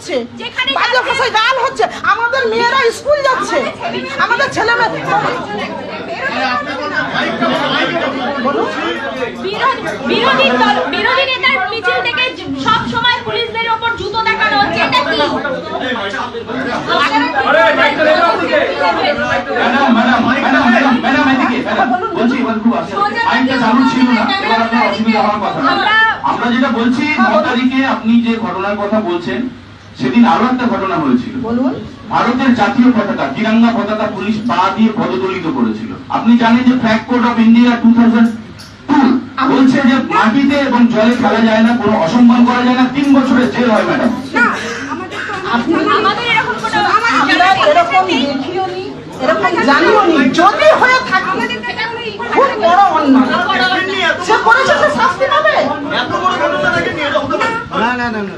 হচ্ছে যেখানে বাজে যাচ্ছে- ভাষায় গান হচ্ছে। আমাদের মেয়েরা স্কুল যাচ্ছে। আমাদের ছেলে বিরোধী দল বিরোধী নেতার মিছিল থেকে সব সময় পুলিশদের জুতো দেখানো হচ্ছে। এটা কি? আমরা যেটা বলছি ন তারিখে আপনি যে ঘটনার কথা বলছেন সেদিন আরও একটা ঘটনা হয়েছিল ভারতের জাতীয় পতাকা তিরঙ্গা পতাকা পুলিশ পা দিয়ে পদদলিত করেছিল। আপনি জানেন যে flag code of India too বলছে যে মাটিতে এবং জলে খেলা যায় না কোনো অসম্মান করা যায় না তিন বছরের জেল হয় ম্যাডাম এরকম কোনো আমরা এরকম দেখিও নি এরকম জানিও নি যদি হয়ে থাকে খুব বড় অন্যায়। সে করেছে সে শাস্তি পাবে। এত বড় ঘটনা নাকি নিয়ে এটা হতে পারে। না না না না।